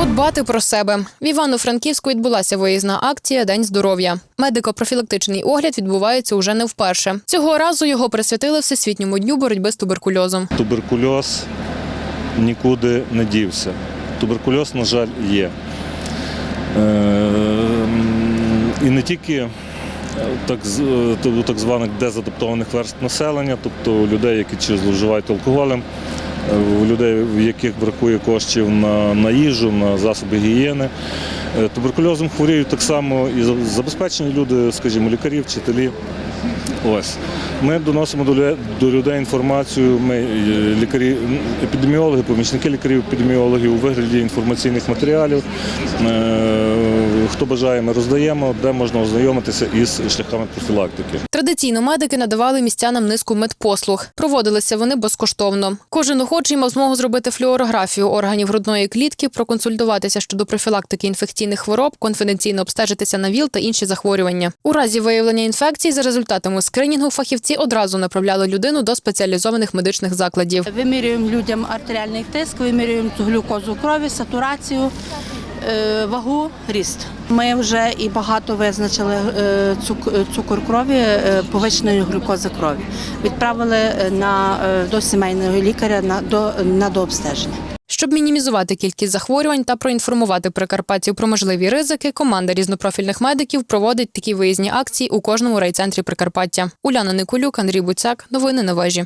Подбати про себе в Івано-Франківську відбулася виїзна акція День здоров'я. Медико-профілактичний огляд відбувається уже не вперше. Цього разу його присвятили всесвітньому дню боротьби з туберкульозом. Туберкульоз нікуди не дівся. Туберкульоз, на жаль, є. Ем, І не тільки е, так, е, так званих дезадаптованих верств населення, тобто людей, які чи зловживають алкоголем, е, у людей, в яких бракує коштів на, на їжу, на засоби гігієни. Е, Туберкульозом хворіють так само і забезпечені люди, скажімо, лікарі, вчителі. Ось ми доносимо до людей інформацію. Ми е, лікарі, епідеміологи, помічники лікарів, епідеміологів у вигляді інформаційних матеріалів. Хто бажає, ми роздаємо, де можна ознайомитися із шляхами профілактики. Традиційно медики надавали містянам низку медпослуг. Проводилися вони безкоштовно. Кожен охочий мав змогу зробити флюорографію органів грудної клітки, проконсультуватися щодо профілактики інфекційних хвороб, конфіденційно обстежитися на ВІЛ та інші захворювання. У разі виявлення інфекцій за результатами скринінгу фахівці одразу направляли людину до спеціалізованих медичних закладів. Вимірюємо людям артеріальний тиск, вимірюємо глюкозу крові, сатурацію, вагу, ріст. Ми вже і багато визначили е, е, цукор крові, е, повищеної глюкози крові. Відправили е, на, е, до сімейного лікаря на, до, на дообстеження. Щоб мінімізувати кількість захворювань та проінформувати прикарпатців про можливі ризики, команда різнопрофільних медиків проводить такі виїзні акції у кожному райцентрі Прикарпаття. Уляна Никулюк, Андрій Буцяк. Новини на вежі.